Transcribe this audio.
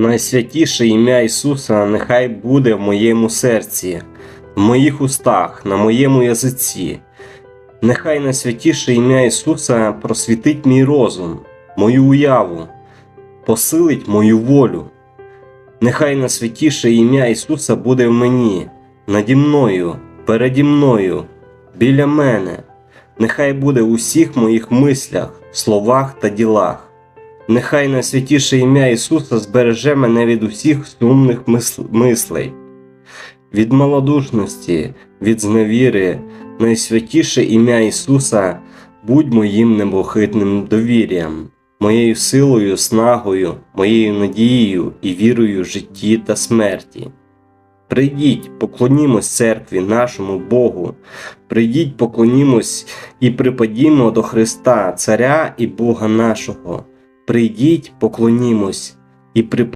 Найсвятіше ім'я Ісуса нехай буде в моєму серці, в моїх устах, на моєму язиці. Нехай найсвятіше ім'я Ісуса просвітить мій розум, мою уяву, посилить мою волю. Нехай найсвятіше ім'я Ісуса буде в мені, наді мною, переді мною, біля мене. Нехай буде у всіх моїх мислях, словах та ділах. Нехай найсвятіше ім'я Ісуса збереже мене від усіх сумних мислей, від малодушності, від зневіри, найсвятіше ім'я Ісуса будь моїм небохитним довір'ям, моєю силою, снагою, моєю надією і вірою в житті та смерті. Прийдіть, поклонімось церкві нашому Богу, прийдіть, поклонімось і припадімо до Христа, Царя і Бога нашого. Прийдіть, поклонімось і припадімо